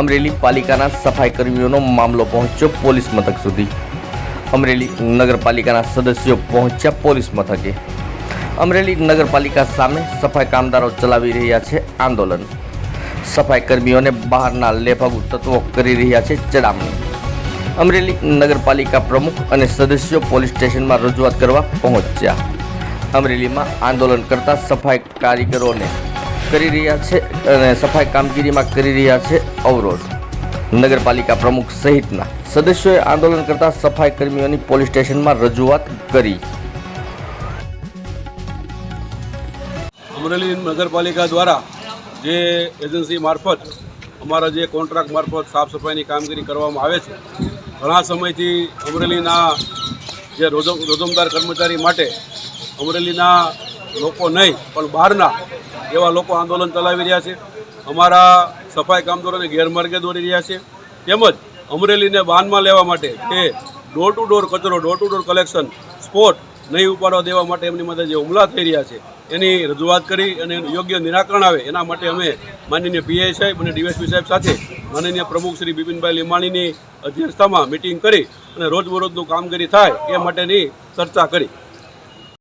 અમરેલી પાલિકાના સફાઈ કર્મીઓનો મામલો પહોંચ્યો પોલીસ મથક સુધી. અમરેલી નગરપાલિકાના સદસ્યો પહોંચ્યા પોલીસ મથકે. અમરેલી નગરપાલિકા સામે સફાઈ કામદારો ચલાવી રહ્યા છે આંદોલન. સફાઈ કર્મીઓને બહારના લેભાગુ તત્વો કરી રહ્યા છે ચડામણી. અમરેલી નગરપાલિકા પ્રમુખ અને સદસ્યો પોલીસ સ્ટેશનમાં રજૂઆત કરવા પહોંચ્યા. અમરેલીમાં આંદોલન કરતા સફાઈ કારીગરોને કરી રહ્યા છે અને સફાઈ કામગીરીમાં કરી રહ્યા છે અવરોધ. નગરપાલિકા પ્રમુખ સહિતના સદસ્યોએ આંદોલન કરતા સફાઈ કર્મીઓની પોલીસ સ્ટેશનમાં રજૂઆત કરી. અમરેલી નગરપાલિકા દ્વારા જે એજન્સી મારફત, અમારા જે કોન્ટ્રાક્ટ મારફત સાફ સફાઈની કામગીરી કરવામાં આવે છે, ઘણા સમયથી અમરેલીના જે રોજમદાર કર્મચારી માટે અમરેલીના લોકો નહીં, પણ બહારના એવા લોકો આંદોલન ચલાવી રહ્યા છે. અમારા સફાઈ કામદારોને ગેરમાર્ગે દોરી રહ્યા છે. તેમજ અમરેલીને બાનમાં લેવા માટે તે ડોર ટુ ડોર કચરો door to door collection spot નહીં ઉપાડવા દેવા માટે એમની માટે જે હુમલા થઈ રહ્યા છે, એની રજૂઆત કરી અને યોગ્ય નિરાકરણ આવે એના માટે અમે માનનીય પીઆઈ સાહેબ અને ડીએસપી સાહેબ સાથે માનનીય પ્રમુખ શ્રી બિપિનભાઈ લીમાણીની અધ્યક્ષતામાં મિટિંગ કરી અને રોજબરોજનું કામગીરી થાય એ માટેની ચર્ચા કરી.